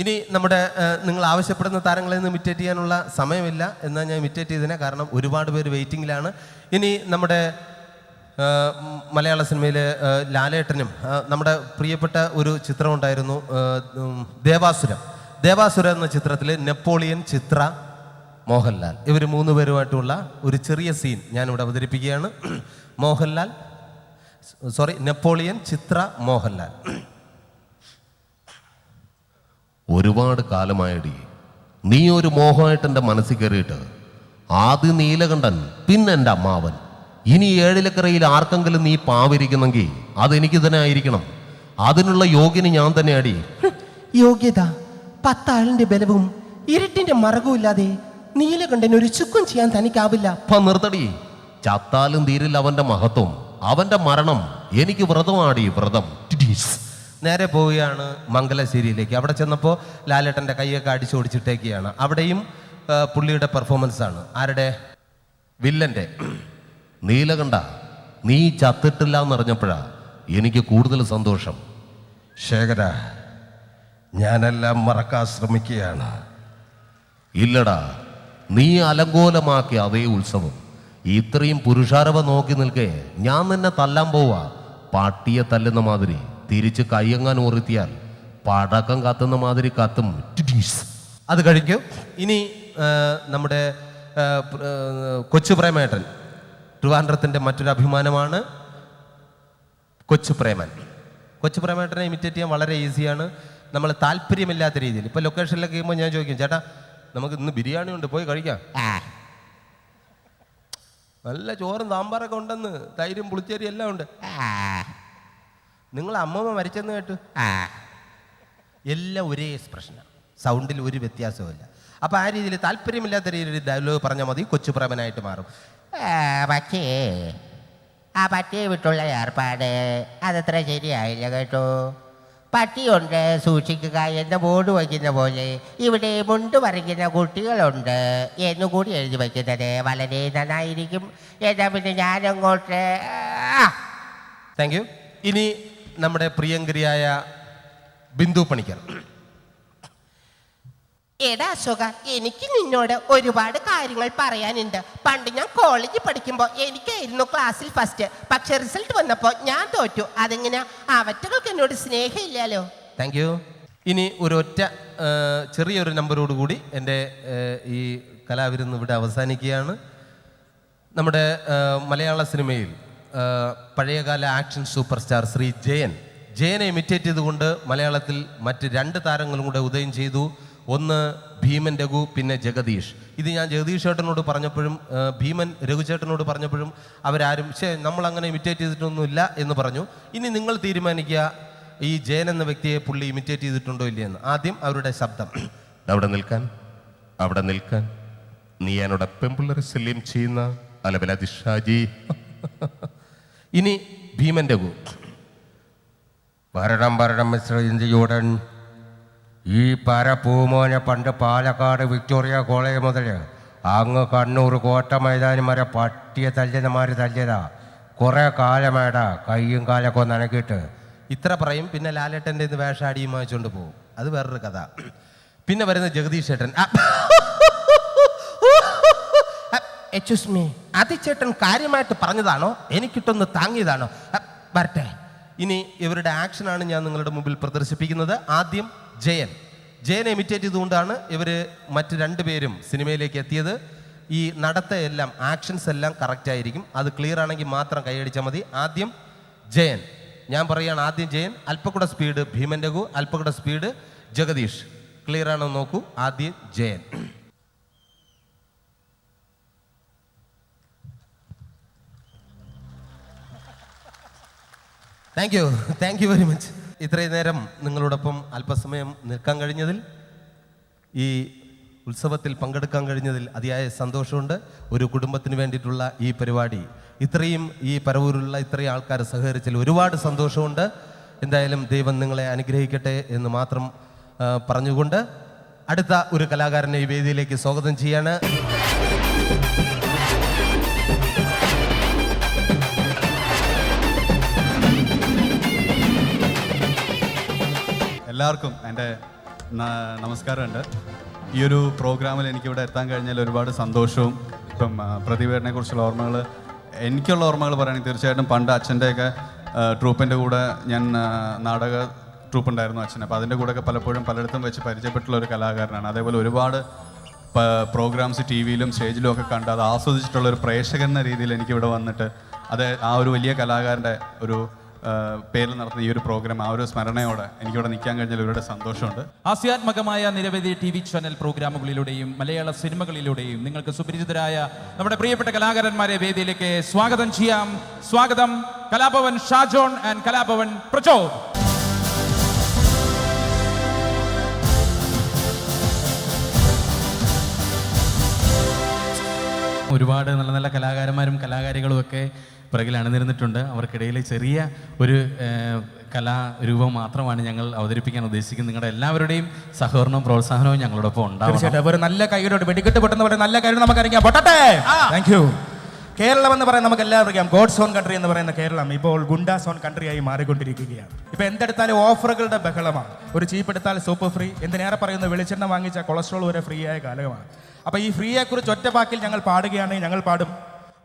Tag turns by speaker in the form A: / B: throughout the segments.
A: ഇനി നമ്മുടെ നിങ്ങൾ ആവശ്യപ്പെടുന്ന താരങ്ങളെ നിന്ന് ഇമിറ്റേറ്റ് ചെയ്യാനുള്ള സമയമില്ല. എന്നാൽ ഞാൻ ഇമിറ്റേറ്റ് ചെയ്തതിനെ കാരണം ഒരുപാട് പേര് വെയിറ്റിംഗിലാണ് ഇനി നമ്മുടെ മലയാള സിനിമയിലെ ലാലേട്ടനും നമ്മുടെ പ്രിയപ്പെട്ട ഒരു ചിത്രം ഉണ്ടായിരുന്നു ദേവാസുരം. ദേവാസുരം എന്ന ചിത്രത്തിൽ നെപ്പോളിയൻ ചിത്ര മോഹൻലാൽ. ഇവർ മൂന്ന് പേരുമായിട്ടുള്ള ഒരു ചെറിയ സീൻ ഞാനിവിടെ അവതരിപ്പിക്കുകയാണ്. മോഹൻലാൽ സോറി നെപ്പോളിയൻ ചിത്ര മോഹൻലാൽ.
B: ഒരുപാട് കാലമായടി. നീ ഒരു മോഹമായിട്ട് എന്റെ മനസ്സിൽ കയറിയിട്ട് ആദ്യം നീലകണ്ഠൻ പിന്നെ എന്റെ അമ്മാവൻ. ഇനി ഏഴിലക്കരയിൽ ആർക്കെങ്കിലും നീ പാവിരിക്കുന്നെങ്കിൽ അതെനിക്ക് തന്നെ ആയിരിക്കണം. അതിനുള്ള യോഗ്യന് ഞാൻ തന്നെ അടി
C: യോഗ്യത പത്താളിന്റെ ബലവും ഇരുട്ടിന്റെ മറകവും ഇല്ലാതെ നീലകണ്ഠൻ ഒരു ചുക്കും ചെയ്യാൻ തനിക്കാവില്ല.
B: നിർത്തടി. ചത്താലും തീരില്ല അവന്റെ മഹത്വം. അവന്റെ മരണം എനിക്ക് വ്രതമാടി വ്രതം.
A: നേരെ പോവുകയാണ് മംഗലശ്ശേരിയിലേക്ക്. അവിടെ ചെന്നപ്പോൾ ലാലേട്ടന്റെ കൈയൊക്കെ അടിച്ചോടിച്ചിട്ടേക്കുകയാണ് അവിടെയും ആ, പുള്ളിയുടെ പെർഫോമൻസ് ആണ്. ആരുടെ? വില്ലന്റെ
B: നീലകണ്ഠ നീ ചത്തിട്ടില്ല എന്നറിഞ്ഞപ്പോഴാ എനിക്ക് കൂടുതൽ സന്തോഷം.
A: ശേഖര ഞാനെല്ലാം മറക്കാൻ ശ്രമിക്കുകയാണ്.
B: ഇല്ലടാ നീ അലങ്കോലമാക്കിയ അതേ ഉത്സവം. ഇത്രയും പുരുഷാരവ നോക്കി നിൽക്കേ ഞാൻ നിന്നെ തല്ലാൻ പോവാ. പാട്ടിയെ തല്ലുന്ന മാതിരി. തിരിച്ച് കയ്യങ്ങാൻ ഓർത്തിയാൽ പടക്കം കത്തുന്ന മാതിരി കത്തും.
A: അത് കഴിഞ്ഞു ഇനി നമ്മുടെ കൊച്ചു പ്രേമേട്ടൻ. ട്രിവാൻഡ്രത്തിന്റെ മറ്റൊരു അഭിമാനമാണ് കൊച്ചു പ്രേമൻ. കൊച്ചു പ്രേമേട്ടനെ ഇമിറ്റേറ്റ് ചെയ്യാൻ വളരെ ഈസിയാണ്. നമ്മൾ താല്പര്യമില്ലാത്ത രീതിയിൽ. ഇപ്പോൾ ലൊക്കേഷനിലൊക്കെ ചെയ്യുമ്പോൾ ഞാൻ ചോദിക്കും ചേട്ടാ നമുക്ക് ഇന്ന് ബിരിയാണി ഉണ്ട് പോയി കഴിക്കാം. നല്ല ചോറും സാമ്പാറൊക്കെ ഉണ്ടെന്ന്. തൈരും പുളിച്ചേരി എല്ലാം ഉണ്ട്. നിങ്ങൾ അമ്മമ്മ മരിച്ചെന്ന് കേട്ടു. ആ. എല്ലാം ഒരേ എക്സ്പ്രഷനാണ് സൗണ്ടിൽ ഒരു വ്യത്യാസവുമില്ല. അപ്പോൾ ആ രീതിയിൽ താല്പര്യമില്ലാത്ത രീതിയിൽ ഡയലോഗ് പറഞ്ഞാൽ മതി. കൊച്ചു പ്രേമനായിട്ട് മാറും
D: പക്ഷേ ആ പട്ടിയെ വിട്ടുള്ള ഏർപ്പാട് അതത്ര ശരിയായില്ല കേട്ടോ. പട്ടിയുണ്ട് സൂക്ഷിക്കുക എന്ന ബോർഡ് വയ്ക്കുന്ന പോലെ ഇവിടെ മുണ്ട് പറിക്കുന്ന കുട്ടികളുണ്ട് എന്നുകൂടി എഴുതി വയ്ക്കുന്നത് വളരെ നന്നായിരിക്കും. എന്നാൽ പിന്നെ ഞാനങ്ങോട്ട്
A: താങ്ക് യു ഇനി നമ്മുടെ പ്രിയങ്കരിയായ ബിന്ദു പണിക്കർ.
C: എടാ അശോക എനിക്ക് നിന്നോട് ഒരുപാട് കാര്യങ്ങൾ പറയാനുണ്ട്. പണ്ട് ഞാൻ കോളേജിൽ പഠിക്കുമ്പോൾ എനിക്കായിരുന്നു ക്ലാസ്സിൽ ഫസ്റ്റ് പക്ഷെ റിസൾട്ട് വന്നപ്പോൾ ഞാൻ തോറ്റു. അതെങ്ങനെ? അവറ്റകൾക്ക് എന്നോട് സ്നേഹമില്ലല്ലോ.
A: താങ്ക് യു ഇനി ഒരു ഒറ്റ ചെറിയൊരു നമ്പറോട് കൂടി എന്റെ ഈ കലാവിരുന്ന് ഇവിടെ അവസാനിക്കുകയാണ്. നമ്മുടെ മലയാള സിനിമയിൽ പഴയകാല action super star Shri Jayan. ജയനെ imitate ചെയ്തുകൊണ്ട് മലയാളത്തിൽ മറ്റ് രണ്ട് താരങ്ങളും കൂടെ ഉദയം ചെയ്തു. ഒന്ന് ഭീമൻ രഘു പിന്നെ ജഗദീഷ്. ഇത് ഞാൻ ജഗദീഷ് ചേട്ടനോട് പറഞ്ഞപ്പോഴും ഭീമൻ രഘു ചേട്ടനോട് പറഞ്ഞപ്പോഴും അവരാരും ശേ നമ്മൾ അങ്ങനെ ഇമിറ്റേറ്റ് ചെയ്തിട്ടൊന്നുമില്ല എന്ന് പറഞ്ഞു. ഇനി നിങ്ങൾ തീരുമാനിക്കുക ഈ ജയൻ എന്ന വ്യക്തിയെ പുള്ളി ഇമിറ്റേറ്റ് ചെയ്തിട്ടുണ്ടോ ഇല്ലയെന്ന് ആദ്യം അവരുടെ ശബ്ദം.
B: അവിടെ നിൽക്കാൻ അവിടെ നിൽക്കാൻ. നീ എന്നോട് പെമ്പിള്ളേരെ ശല്യം ചെയ്യുന്ന അലബല ഷാജി.
A: ഇനി ഭീമന്റെ ഗു.
E: ഭരണം ഭരണം മിസ്റ്റർ ഇന്ത്യയുടൻ. ഈ പര പൂമോനെ പണ്ട് പാലക്കാട് വിക്ടോറിയ കോളേജ് മുതൽ അങ്ങ് കണ്ണൂർ കോട്ട മൈതാനം വരെ പട്ടിയെ തല്ലുന്നമാര് തല്ലിയതാ. കുറേ കാലമേടാ കയ്യും കാലൊക്കെ ഒന്ന് അനക്കിയിട്ട്.
A: ഇത്ര പറയും പിന്നെ ലാലേട്ടന്റെ വേഷാടിയും വാങ്ങിച്ചുകൊണ്ട് പോകും. അത് വേറൊരു കഥ. പിന്നെ വരുന്ന ജഗദീഷ് ചേട്ടൻ എക്സ്ക്യൂസ് മീ അതിച്ചേട്ടൻ കാര്യമായിട്ട് പറഞ്ഞതാണോ? എനിക്കിട്ടൊന്ന് താങ്ങിയതാണോ? വരട്ടെ. ഇനി ഇവരുടെ ആക്ഷനാണ് ഞാൻ നിങ്ങളുടെ മുമ്പിൽ പ്രദർശിപ്പിക്കുന്നത്. ആദ്യം ജയൻ. ജയനെ ഇമിറ്റേറ്റ് ചെയ്തുകൊണ്ടാണ് ഇവർ മറ്റ് രണ്ടുപേരും സിനിമയിലേക്ക് എത്തിയത്. ഈ നടത്തയെല്ലാം ആക്ഷൻസ് എല്ലാം കറക്റ്റ് ആയിരിക്കും. അത് ക്ലിയർ ആണെങ്കിൽ മാത്രം കൈയടിച്ചാൽ മതി. ആദ്യം ജയൻ. ഞാൻ പറയുകയാണ് ആദ്യം ജയൻ. അല്പക്കൂടെ സ്പീഡ് ഭീമൻ രഘു. അല്പക്കൂടെ സ്പീഡ് ജഗദീഷ്. ക്ലിയർ ആണോ നോക്കൂ. ആദ്യം Jayan. Thank you thank you very much ഇത്രയും നേരം നിങ്ങളോടൊപ്പം അല്പസമയം നിൽക്കാൻ കഴിഞ്ഞതിൽ ഈ ഉത്സവത്തിൽ പങ്കെടുക്കാൻ കഴിഞ്ഞതിൽ അതിയായ സന്തോഷമുണ്ട്. ഒരു കുടുംബത്തിന് വേണ്ടിയിട്ടുള്ള ഈ പരിപാടി ഇത്രയും ഈ പരവൂരിലുള്ള ഇത്രയും ആൾക്കാർ സഹകരിച്ചതിൽ ഒരുപാട് സന്തോഷമുണ്ട്. എന്തായാലും ദൈവം നിങ്ങളെ അനുഗ്രഹിക്കട്ടെ എന്ന് മാത്രം പറഞ്ഞുകൊണ്ട് അടുത്ത ഒരു കലാകാരനെ ഈ വേദിയിലേക്ക് സ്വാഗതം ചെയ്യാണ്.
F: എല്ലാവർക്കും എന്റെ നമസ്കാരമുണ്ട്. ഈ ഒരു പ്രോഗ്രാമിൽ എനിക്കിവിടെ എത്താൻ കഴിഞ്ഞാൽ ഒരുപാട് സന്തോഷവും ഇപ്പം ആ, കുറിച്ചുള്ള ഓർമ്മകൾ എനിക്കുള്ള ഓർമ്മകൾ പറയുകയാണെങ്കിൽ തീർച്ചയായിട്ടും പണ്ട് അച്ഛന്റെയൊക്കെ ട്രൂപ്പിന്റെ കൂടെ ഞാൻ നാടക ട്രൂപ്പ് ഉണ്ടായിരുന്നു അച്ഛൻ. അപ്പോൾ അതിന്റെ കൂടെയൊക്കെ പലപ്പോഴും പലയിടത്തും വെച്ച് പരിചയപ്പെട്ടുള്ള ഒരു കലാകാരനാണ്. അതേപോലെ ഒരുപാട് പ്രോഗ്രാംസ് ടി വിയിലും സ്റ്റേജിലും ഒക്കെ കണ്ട് അത് ആസ്വദിച്ചിട്ടുള്ള ഒരു പ്രേക്ഷകൻ എന്ന രീതിയിൽ എനിക്കിവിടെ വന്നിട്ട് അത് ആ ഒരു വലിയ കലാകാരന്റെ ഒരു പേരിൽ നടത്തുന്ന ഈ ഒരു പ്രോഗ്രാം ആ ഒരു സ്മരണയോടെ എനിക്കിവിടെ നിൽക്കാൻ കഴിഞ്ഞാൽ ഒരുപാട് സന്തോഷമുണ്ട്.
G: ആസ്യാത്മകമായ നിരവധി ടി വി ചാനൽ പ്രോഗ്രാമുകളിലൂടെയും മലയാള സിനിമകളിലൂടെയും നിങ്ങൾക്ക് സുപരിചിതരായ നമ്മുടെ പ്രിയപ്പെട്ട കലാകാരന്മാരെ വേദിയിലേക്ക് സ്വാഗതം ചെയ്യാം. സ്വാഗതം കലാഭവൻ ഷാജോൺ ആൻഡ് കലാഭവൻ പ്രചോദ്.
H: ഒരുപാട് നല്ല നല്ല കലാകാരന്മാരും കലാകാരികളും ഒക്കെ പിറകിൽ അണിനിരുന്നിട്ടുണ്ട്. അവർക്കിടയിലെ ചെറിയ ഒരു കലാരൂപം മാത്രമാണ് ഞങ്ങൾ അവതരിപ്പിക്കാൻ ഉദ്ദേശിക്കുന്നത്. നിങ്ങളുടെ എല്ലാവരുടെയും സഹകരണവും പ്രോത്സാഹനവും ഞങ്ങളോടൊപ്പം
I: ഉണ്ടാവും ഒരു നല്ല കൈയോട് വെടിക്കെട്ട് പെട്ടെന്ന് നല്ല കൈയോട് നമുക്ക് അറിയാം പൊട്ടട്ടെ താങ്ക് യു കേരളം എന്ന് പറയാൻ നമുക്ക് എല്ലാവർക്കും അറിയാം ഗോഡ്സ് ഓൺ കൺട്രി എന്ന് പറയുന്ന കേരളം ഇപ്പോൾ ഗുണ്ടാസ് ഓൺ കൺട്രി ആയി മാറിക്കൊണ്ടിരിക്കുകയാണ്. ഇപ്പൊ എന്തെടുത്താലും ഓഫറുകളുടെ ബഹളമാണ്. ഒരു ചീപ്പ് എടുത്താൽ സൂപ്പ് ഫ്രീ എന്തിനേറെ പറയുന്നു? വെളിച്ചെണ്ണ വാങ്ങിച്ച കൊളസ്ട്രോൾ വരെ ഫ്രീ ആയ കാലമാണ്. അപ്പൊ ഈ ഫ്രീയെ കുറിച്ച് ഒറ്റ വാക്കിൽ ഞങ്ങൾ പാടുകയാണെങ്കിൽ ഞങ്ങൾ പാടും.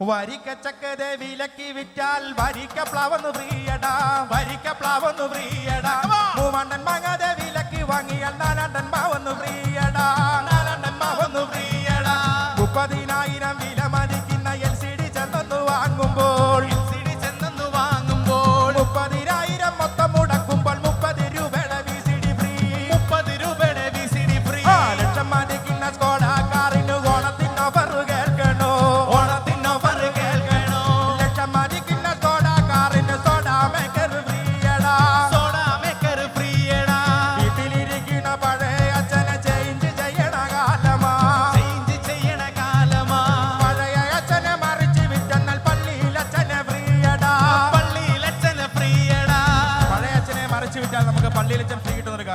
I: വരിക്ക ചക്കര വിലക്കി വിറ്റാൽ വരിക്ക പ്ലാവെന്ന് പ്രിയടാ വരിക്ക പ്ലാവെന്ന് പ്രിയടാ. മൂവാണ്ടൻ മാങ്ങാതെ വിലക്കി വാങ്ങിയാൽ നാലാണ്ടൻ മാവെന്ന് പ്രിയടാ നാലാണ്ടൻ മാവെന്ന് പ്രിയടാ. മുപ്പതിനായിരം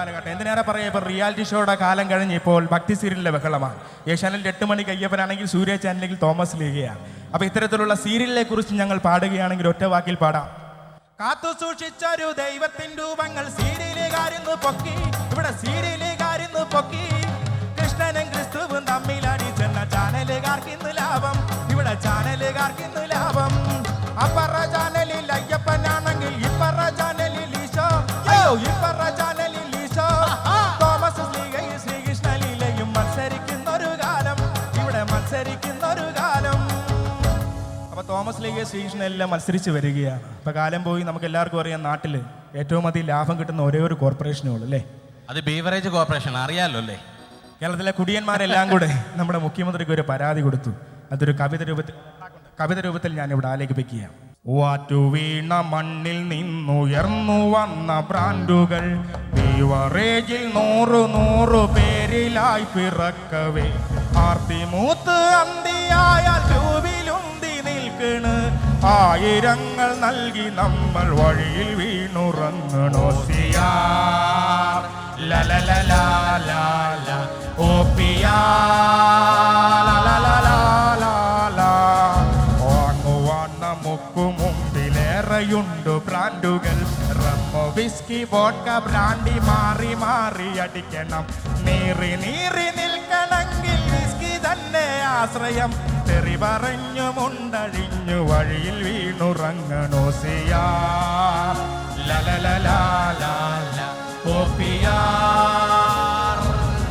I: കാലഘട്ടം. എന്തിനേറെ പറയാം ഇപ്പോൾ റിയാലിറ്റി ഷോയുടെ കാലം കഴിഞ്ഞ് ഇപ്പോൾ ഭക്തി സീരിയലിലെ ബഹളമാണ്. ഏഷ്യാനിൽ എട്ട് മണിക്ക് അയ്യപ്പനാണെങ്കിൽ സൂര്യ ചാനലിൽ തോമസ് ലീഗയാണ്. അപ്പോൾ ഇത്തരത്തിലുള്ള സീരിയലിനെ കുറിച്ച് ഞങ്ങൾ പാടുകയാണെങ്കിൽ ഒറ്റ വാക്കിൽ പാടാം. കാത്തു സൂക്ഷിച്ചൊരു ദൈവത്തിൻ രൂപങ്ങൾ സീരിയലുകാരുന്നു പൊക്കി ഇവിടെ സീരിയലുകാരുന്നു പൊക്കി. കൃഷ്ണനും ക്രിസ്തുവും തമ്മിലടി ചെന്ന ചാനലുകാർക്ക് ഇന്ന് ലാഭം ഇവിടെ ചാനലുകാർക്ക് ഇന്ന് ലാഭം. അപ്പറ ചാനലിൽ അയ്യപ്പനാണെങ്കിൽ ഇപ്പറ ചാനലിൽ ഈശോ. അയ്യോ ഇപ്പറ ചാനലിൽ തോമസ് ലീഗ എല്ലാം മത്സരിച്ച് വരികയാണ്. ഇപ്പൊ കാലം പോയി നമുക്ക് എല്ലാവർക്കും അറിയാം നാട്ടിൽ ഏറ്റവും അധികം ലാഭം കിട്ടുന്ന ഒരേ ഒരു കോർപ്പറേഷനേ ഉള്ളൂ അല്ലേ?
H: അത് ബീവറേജ് കോർപ്പറേഷൻ അറിയാലോ അല്ലേ?
I: കേരളത്തിലെ കുടിയന്മാരെല്ലാം കൂടെ നമ്മുടെ മുഖ്യമന്ത്രിക്ക് ഒരു പരാതി കൊടുത്തു. അതൊരു കവിത രൂപത്തിൽ കവിത രൂപത്തിൽ ഞാൻ ഇവിടെ ആലേഖിപ്പിക്കുകയാണ്. വാറ്റു വീണ മണ്ണിൽ നിന്നുയർന്നു വന്ന ബ്രാൻഡുകൾ ബീവറേജിൽ നൂറു നൂറു പേരിലായി പിറക്കവേ. ആർത്തി മൂത്ത് അന്തിയായാൽ രൂപിലുന്തി നിൽക്കണ് ആയിരങ്ങൾ നൽകി നമ്മൾ വഴിയിൽ വീണുറങ്ങണോ സിയാർ ലലലലാലാല, ഓ പിയാ, ലലലലാലാല. വാങ്ങുവാൻ നമുക്ക് മുമ്പിലേറെയുണ്ട് ബ്രാൻഡുകൾ. റമ്മോ വിസ്കി വോഡ്ക ബ്രാൻഡി മാറി മാറി അടിക്കണം. നീറി നീറി നിൽക്കണമെങ്കിൽ വിസ്കി തന്നെ ആശ്രയം. തെറി പറഞ്ഞു മുണ്ടഴിഞ്ഞു വഴിയിൽ വീണുറങ്ങണോസിയ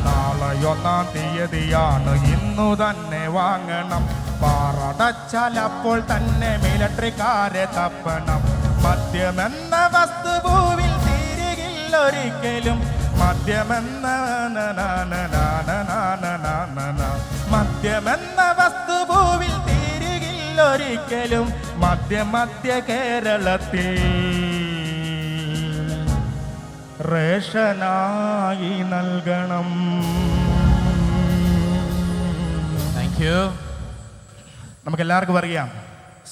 I: നാളെയൊന്നാം തീയതിയാണ് ഇന്നു തന്നെ വാങ്ങണം പാറടച്ചാലപ്പോൾ തന്നെ മിലട്രിക്കാരെ തപ്പണം മദ്യമെന്ന വസ്തുഭൂവിൽ തീരുകില്ലൊരിക്കലും മദ്യമെന്ന മദ്യമെന്ന ഒരിക്കലും മധ്യ മധ്യ കേരളത്തിൽ റേഷനായി നൽകണം.
H: താങ്ക് യു
I: നമുക്ക് എല്ലാവർക്കും അറിയാം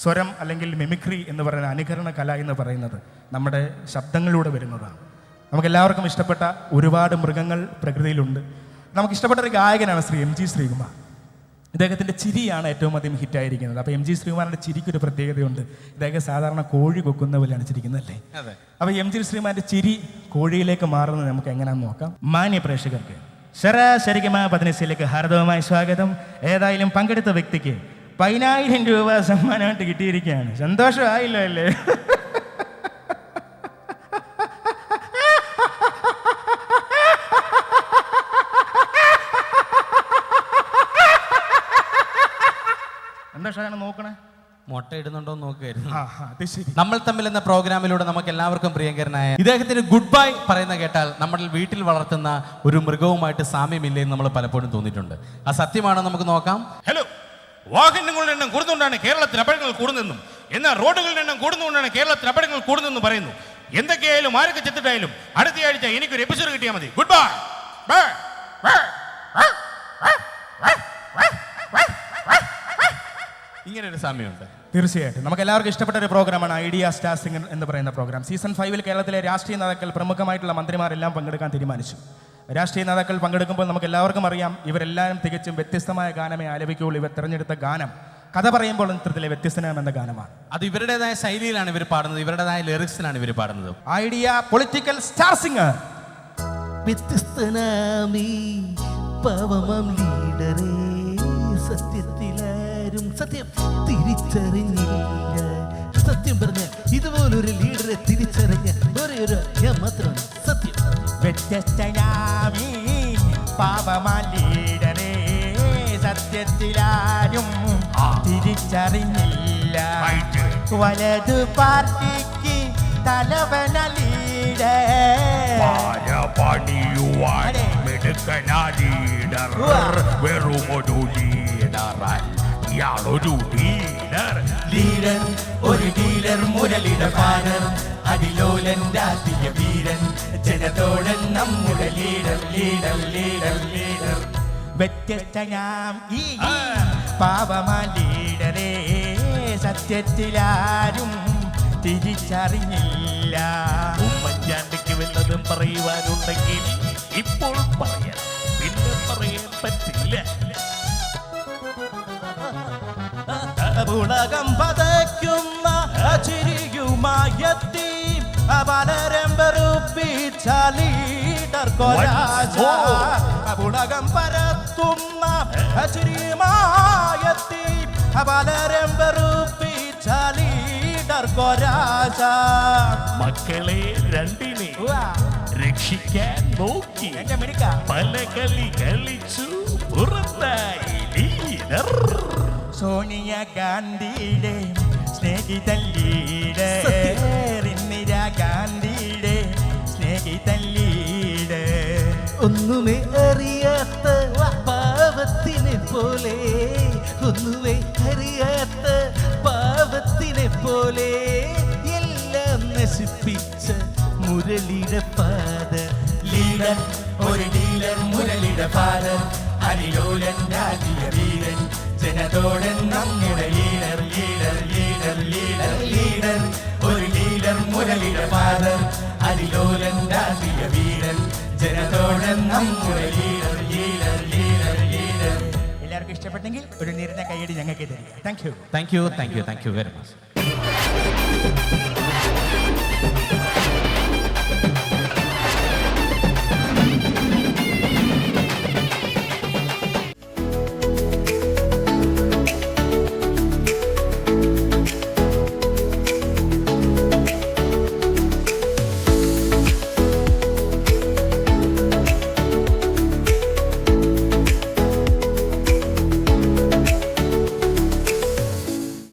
I: സ്വരം അല്ലെങ്കിൽ മിമിക്രി എന്ന് പറയുന്ന അനുകരണ കല എന്ന് പറയുന്നത് നമ്മുടെ ശബ്ദങ്ങളിലൂടെ വരുന്നതാണ്. നമുക്ക് എല്ലാവർക്കും ഇഷ്ടപ്പെട്ട ഒരുപാട് മൃഗങ്ങൾ പ്രകൃതിയിലുണ്ട്. നമുക്ക് ഇഷ്ടപ്പെട്ട ഒരു ഗായകനാണ് ശ്രീ എം ജി ശ്രീകുമാർ. ഇദ്ദേഹത്തിന്റെ ചിരിയാണ് ഏറ്റവും അധികം ഹിറ്റായിരിക്കുന്നത് അപ്പോൾ എം ജി ശ്രീമാരുടെ ചിരിക്കൊരു പ്രത്യേകതയുണ്ട്. ഇദ്ദേഹം സാധാരണ കോഴി കൊക്കുന്ന പോലെയാണ് ചിരിക്കുന്നത് അല്ലേ? അപ്പോൾ എം ജി ശ്രീമാന്റെ ചിരി കോഴിയിലേക്ക് മാറുന്നത് നമുക്ക് എങ്ങനെയാണെന്ന് നോക്കാം. മാന്യ പ്രേക്ഷകർക്ക് ശരാശരികമായ പതിനസിലേക്ക് ഹാർദവമായ സ്വാഗതം. ഏതായാലും പങ്കെടുത്ത വ്യക്തിക്ക് പതിനായിരം രൂപ സമ്മാനമായിട്ട് കിട്ടിയിരിക്കുകയാണ്. സന്തോഷമായില്ലോ അല്ലേ?
H: മുട്ട ഇടുന്നുണ്ടോ എന്ന് നോക്കുകയായിരുന്നു നമ്മൾ തമ്മിൽ എന്ന പ്രോഗ്രാമിലൂടെ നമുക്ക് എല്ലാവർക്കും പ്രിയങ്കരനായ ഇദ്ദേഹത്തിന് ഗുഡ് ബൈ പറയുന്ന കേട്ടാൽ നമ്മൾ വീട്ടിൽ വളർത്തുന്ന ഒരു മൃഗവുമായിട്ട് സാമ്യമില്ലേ എന്ന് നമ്മൾ പലപ്പോഴും തോന്നിയിട്ടുണ്ട്. ആ സത്യമാണോ നമുക്ക് നോക്കാം?
J: ഹലോ വാഹനങ്ങളുടെ എണ്ണം കൂടുന്നുകൊണ്ടാണ് കേരളത്തിൽ അപകടങ്ങൾ കൂടുന്നതെന്നും എന്നാൽ റോഡുകളുടെ എണ്ണം കൂടുന്നുകൊണ്ടാണ് കേരളത്തിൽ അപകടങ്ങൾ കൂടുന്നതെന്ന് പറയുന്നു. എന്തൊക്കെയായാലും ആരൊക്കെ ചെത്തിട്ടായാലും അടുത്തയാഴ്ച എനിക്കൊരു എപ്പിസോഡ് കിട്ടിയാൽ മതി. ഗുഡ് ബൈ
H: ഇങ്ങനെ ഒരു സമയമുണ്ട്.
I: തീർച്ചയായിട്ടും. നമുക്ക് എല്ലാവർക്കും ഇഷ്ടപ്പെട്ട ഒരു പ്രോഗ്രാമാണ് ഐഡിയ സ്റ്റാർ സിംഗർ എന്ന് പറയുന്ന പ്രോഗ്രാം. സീസൺ ഫൈവിൽ കേരളത്തിലെ രാഷ്ട്രീയ നേതാക്കൾ പ്രമുഖമായിട്ടുള്ള മന്ത്രിമാരെല്ലാം പങ്കെടുക്കാൻ തീരുമാനിച്ചു. രാഷ്ട്രീയ നേതാക്കൾ പങ്കെടുക്കുമ്പോൾ നമുക്ക് എല്ലാവർക്കും അറിയാം ഇവരെല്ലാവരും തികച്ചും വ്യത്യസ്തമായ ഗാനമേ ആലപിക്കുകയുള്ളൂ. ഇവർ തിരഞ്ഞെടുത്ത ഗാനം കഥ പറയുമ്പോൾ ചിത്രത്തിലെ വ്യത്യസ്തനാമെന്ന ഗാനമാണ്.
H: അത് ഇവരുടേതായ ശൈലിയിലാണ് ഇവർ പാടുന്നത് ഇവരുടേതായ ലിറിക്സിലാണ് ഇവർ പാടുന്നത്.
I: Idea political star singer.
K: വ്യത്യസ്തനാമീ പവമം ലീഡറേ സത്യത്തിലാരും സത്യം തിരിച്ചറിഞ്ഞില്ല. സത്യം പറഞ്ഞ ഇതുപോലൊരു ലീഡറെ തിരിച്ചറിഞ്ഞ ഒരേ ഒരു ഞാൻ മാത്രമാണ് സത്യം.
I: വ്യത്യസ്തയാമി പാപമാലീഡറെ സത്യത്തിലാരും തിരിച്ചറിഞ്ഞില്ല. വലതു പാർട്ടിക്ക് തലവന ലീഡർ
J: പണിയുവാൻ
I: അതെ.
J: മിടുക്കനാ ലീഡർ
I: ഉവ്വ.
J: വെറുമൊരു ലീഡർ ഇയാളൊരു ഡീലർ
I: ഡീലർ ഒരു ഡീലർ മുരളിയുടെ അടിലോലൻ രാഷ്ട്രീയ വീരൻ. ജനതോടൻ നമ്മുടെ ലീഡർ ലീഡർ ലീഡർ ലീഡർ വ്യത്യസ്തയാം ഈ പാപമാ ലീഡറേ സത്യത്തിലാരും തിരിച്ചറിഞ്ഞില്ല.
J: ഉമ്മൻചാണ്ടിക്ക് വല്ലതും പറയുവാനുണ്ടെങ്കിൽ ഇപ്പോൾ പറയാം. പിന്നെ പറയാൻ പറ്റില്ല.
I: ഉലകം പതയ്ക്കുന്ന ചിരിയുമായെത്തി പലരം ലീഡർ കൊരാജ. ഉലകം പരത്തുന്ന ചിരിയുമായെത്തി പലരം ലീഡർ കൊരാജ.
J: മക്കളെ രണ്ടിനെ രക്ഷിക്കാൻ നോക്കി. പല കളി കളിച്ചു.
I: സോണിയ ഗാന്ധിയുടെ സ്നേഹിതൻ ലീഡർ ഇന്ദിരാ ഗാന്ധിയുടെ സ്നേഹി ലീഡർ
K: ഒന്നുമേ അറിയാത്ത പാവത്തിനെ പോലെ. ഒന്നുമേ അറിയാത്ത പാവത്തിനെ പോലെ. എല്ലാം നശിപ്പിച്ച മുരളിയുടെ പാത.
I: ലീഡർ ഒരു ഡീലർ മുരളിയുടെ പാത. അരിലോലൻ രാജീയ വീരൻ നമ്മുടെ leader leader leader leader leader ഒരു ലീഡർ മുരളിയുടെ ഫാദർ അതിലോലൻ രാജീയ വീരൻ. ജനതോടൻ നമ്മുടെ ലീഡർ ലീഡർ ലീഡർ ലീഡർ എല്ലാവർക്കും ഇഷ്ടപ്പെട്ടെങ്കിൽ ഒരു നിരന്ന കൈയടി ഞങ്ങൾക്ക് തരിക thank you
H: thank you thank you thank you very much